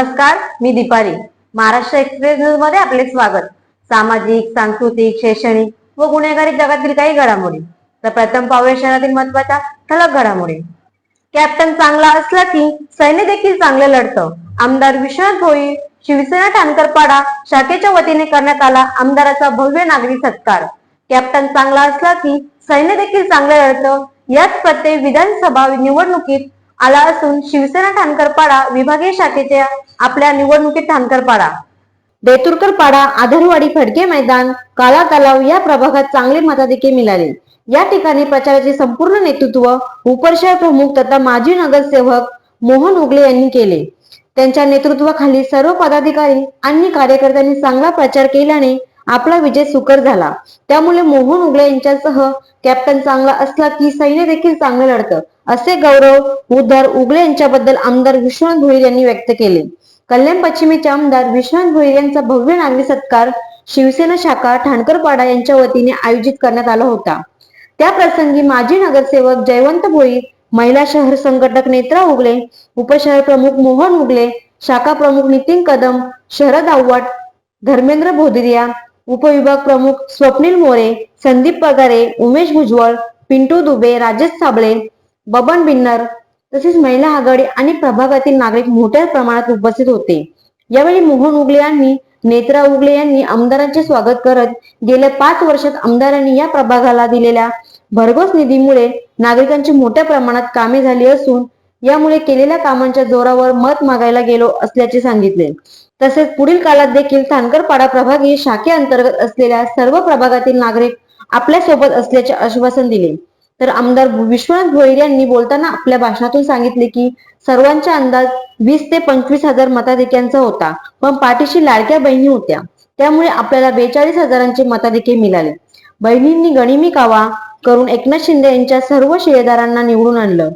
नमस्कार मी दीपाली. महाराष्ट्र एक्सप्रेस न्यूजमध्ये आपले स्वागत. सामाजिक सांस्कृतिक शैक्षणिक व गुन्हेगारी जगातील काही घडामोडी. तर प्रथम पाहुया शहरातील महत्त्वाच्या ठळक घडामोडी. कॅप्टन चांगला असला की सैन्य देखील चांगले लढतं. आमदार विश्वनाथ भोई शिवसेना टाणकरपाडा शाखेच्या वतीने करण्यात आला आमदाराचा भव्य नागरी सत्कार. कॅप्टन चांगला असला की सैन्य देखील चांगले लढतं. याच प्रत्येक विधानसभा निवडणुकीत आला असून शिवसेना ठाणकरपाडा विभागीय शाखेच्या आपल्या निवडणुकीत ठाणकरपाडा देतुरकर पाडा आधरवाडी फडके मैदान काला तलाव या प्रभागात चांगले मताधिके मिळाले. या ठिकाणी प्रचाराचे संपूर्ण नेतृत्व उपरशहर प्रमुख तथा माजी नगरसेवक मोहन उगले यांनी केले. त्यांच्या नेतृत्वाखाली सर्व पदाधिकारी आणि कार्यकर्त्यांनी चांगला प्रचार केल्याने आपला विजय सुकर झाला. त्यामुळे मोहन उगले यांच्यासह कॅप्टन चांगला असला की सैन्य देखील चांगलं लढतं असे गौरव उद्धर उगले यांच्याबद्दल आमदार विश्वनाथ भोईर यांनी व्यक्त केले. कल्याण पश्चिमेचे आमदार विश्वनाथ भोईर यांचा भव्य नागरी सत्कार शिवसेना शाखा ठाणकरपाडा यांच्या वतीने आयोजित करण्यात आला होता. त्या प्रसंगी माजी नगरसेवक जयवंत भोईर महिला शहर संघटक नेत्रा उगले उपशहर प्रमुख मोहन उगले शाखा प्रमुख नितीन कदम शरद आव्हाड धर्मेंद्र भोदरिया उपविभाग प्रमुख स्वप्नील मोरे संदीप पगारे उमेश भुजबळ पिंटू दुबे राजेश साबळे बबन बिन्नर तसेच महिला आघाडी आणि प्रभागातील नागरिक मोठ्या प्रमाणात उपस्थित होते. यावेळी मोहन उगले यांनी नेत्रा उगले यांनी आमदारांचे स्वागत करत गेल्या पाच वर्षात आमदारांनी या प्रभागाला दिलेल्या भरघोस निधीमुळे नागरिकांची मोठ्या प्रमाणात कामे झाली असून यामुळे केलेल्या कामांच्या जोरावर मत मागायला गेलो असल्याचे सांगितले. तसेच पुढील काळात देखील थानकरपाडा प्रभागी शाखेअंतर्गत असलेल्या सर्व प्रभागातील नागरिक आपल्यासोबत असल्याचे आश्वासन दिले. तर आमदार विश्वनाथ भोईर यांनी बोलताना आपल्या भाषणातून सांगितले की सर्वांचा अंदाज वीस ते पंचवीस हजार मताधिक्यांचा होता. पण पाठीशी लाडक्या बहिणी होत्या. त्यामुळे आपल्याला बेचाळीस हजारांचे मताधिके मिळाले. बहिणींनी गणिमी कावा करून एकनाथ शिंदे यांच्या सर्व शिलेदारांना निवडून आणलं.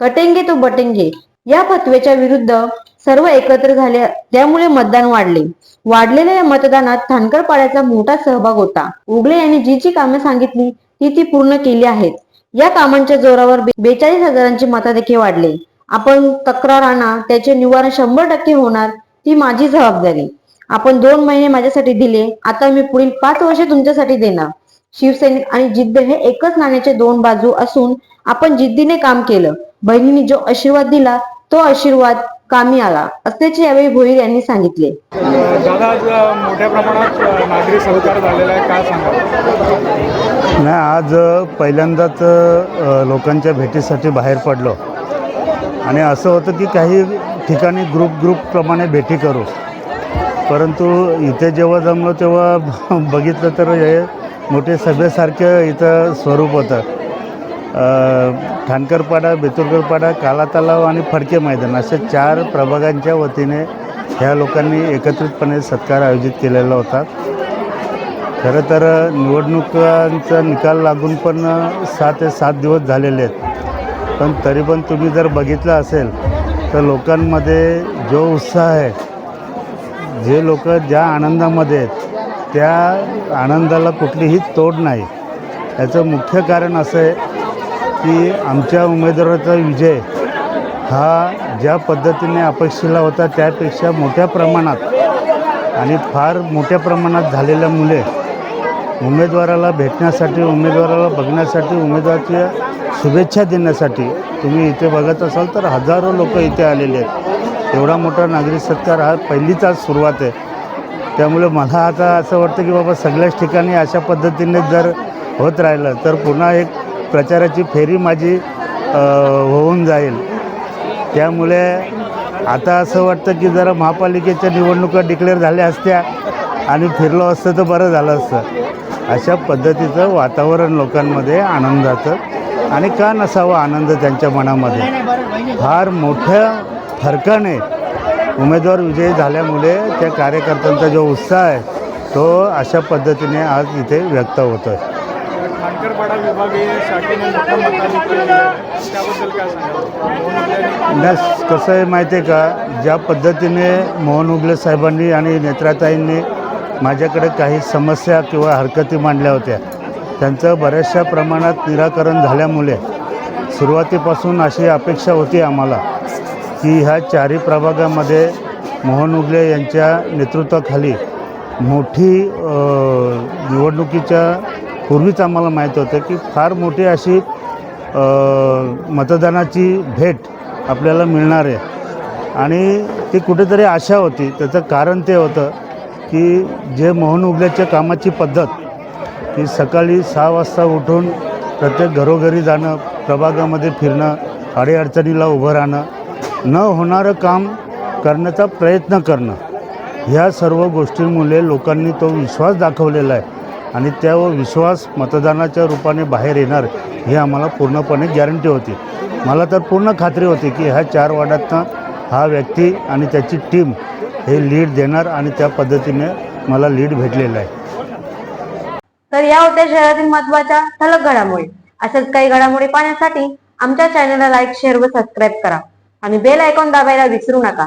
कटेंगे तो बटेंगे. या फतवेच्या विरुद्ध सर्व एकत्र झाले त्यामुळे मतदान वाढले. वाढलेल्या या मतदानात थानकरपाड्याचा मोठा सहभाग होता. उगले यांनी जी जी कामे सांगितली ती ती पूर्ण केली आहेत. या कामांच्या जोरावर बेचाळीस हजारांची मताधिके वाढले. आपण तक्रार आणा त्याचे निवारण शंभर टक्के होणार ती माझी जबाबदारी. आपण दोन महिने माझ्यासाठी दिले आता मी पुढील पाच वर्षे तुमच्यासाठी देणार. शिवसैनिक आणि जिद्द हे एकच नाण्याचे दोन बाजू असून आपण जिद्दीने काम केलं. बहिणीने जो आशीर्वाद दिला तो आशीर्वाद कामी आला असल्याचे यावेळी भोईर यांनी सांगितले. दादा आज मोठ्या प्रमाणात नागरी सहकार झालेला आहे. काय सांगा नाही आज पहिल्यांदाच लोकांच्या भेटीसाठी बाहेर पडलो. आणि असं होतं की काही ठिकाणी ग्रुप ग्रुपप्रमाणे भेटी करू. परंतु इथे जेव्हा जमलो तेव्हा बघितलं तर हे मोठे सभेसारखं इथं स्वरूप होतं. ठाणकरपाडा बेतुरकरपाडा काला तलाव आणि फडके मैदान अशा चार प्रभागांच्या वतीने ह्या लोकांनी एकत्रितपणे सत्कार आयोजित केलेला होता. खरं तर निवडणुकांचा निकाल लागून पण सहा ते सात दिवस झालेले आहेत. पण तरी पण तुम्ही जर बघितलं असेल तर लोकांमध्ये जो उत्साह आहे जे लोक ज्या आनंदामध्ये आहेत त्या आनंदाला कुठलीही तोड नाही. याचं मुख्य कारण असं आहे की आमच्या उमेदवाराचा विजय हा ज्या पद्धतीने अपेक्षेला होता त्यापेक्षा मोठ्या प्रमाणात आणि फार मोठ्या प्रमाणात झालेल्या मुले उमेदवाराला भेटण्यासाठी उमेदवाराला बघण्यासाठी उमेदवाराच्या शुभेच्छा देण्यासाठी तुम्ही इथे बघत असाल तर हजारो लोक इथे आलेले आहेत. एवढा मोठा नागरिक सत्कार हा पहिलीच आज सुरुवात आहे. त्यामुळे मला आता असं वाटतं की बाबा सगळ्याच ठिकाणी अशा पद्धतीने जर होत राहिलं तर पुन्हा एक प्रचाराची फेरी माझी होऊन जाईल. त्यामुळे आता असं वाटतं की जरा महापालिकेच्या निवडणुका डिक्लेअर झाल्या असत्या आणि फिरलो असतं तर बरं झालं असतं. अशा पद्धतीचं वातावरण लोकांमध्ये आनंदाचं आणि का नसावा आनंद त्यांच्या मनामध्ये. फार मोठ्या फरकाने उमेदवार विजयी झाल्यामुळे त्या कार्यकर्त्यांचा जो उत्साह आहे तो अशा पद्धतीने आज इथे व्यक्त होतो आहे खानकरपाडा विभागीय शाखेने मोठा त्याबद्दल काय सांगा कसं आहे माहिती आहे का? ज्या पद्धतीने मोहन उगले साहेबांनी आणि नेत्राताईंनी माझ्याकडे काही समस्या किंवा हरकती मांडल्या होत्या त्यांचं बऱ्याचशा प्रमाणात निराकरण झाल्यामुळे सुरुवातीपासून अशी अपेक्षा होती आम्हाला की ह्या चारही प्रभागामध्ये मोहन उगले यांच्या नेतृत्वाखाली मोठी निवडणुकीच्या पूर्वीच आम्हाला माहीत होतं की फार मोठी अशी मतदानाची भेट आपल्याला मिळणार आहे. आणि ती कुठेतरी आशा होती. त्याचं कारण ते होतं की जे मोहन उगल्याच्या कामाची पद्धत की सकाळी सहा वाजता उठून प्रत्येक घरोघरी जाणं प्रभागामध्ये फिरणं अडीअडचणीला उभं राहणं न होणारं काम करण्याचा प्रयत्न करणं ह्या सर्व गोष्टींमुळे लोकांनी तो विश्वास दाखवलेला आहे. आणि त्यावर विश्वास मतदानाच्या रूपाने बाहेर येणार ही आम्हाला पूर्णपणे गॅरंटी होती. मला तर पूर्ण खात्री होती की ह्या चार वार्डातनं हा व्यक्ती आणि त्याची टीम हे लीड देणार आणि त्या पद्धतीने मला लीड भेटलेलं आहे. तर या होत्या शहरातील महत्त्वाच्या ठळक घडामोडी. अशाच काही घडामोडी पाहण्यासाठी आमच्या चॅनलला लाईक शेअर व सबस्क्राईब करा. आणि बेल आयकॉन दाबायला विसरू नका.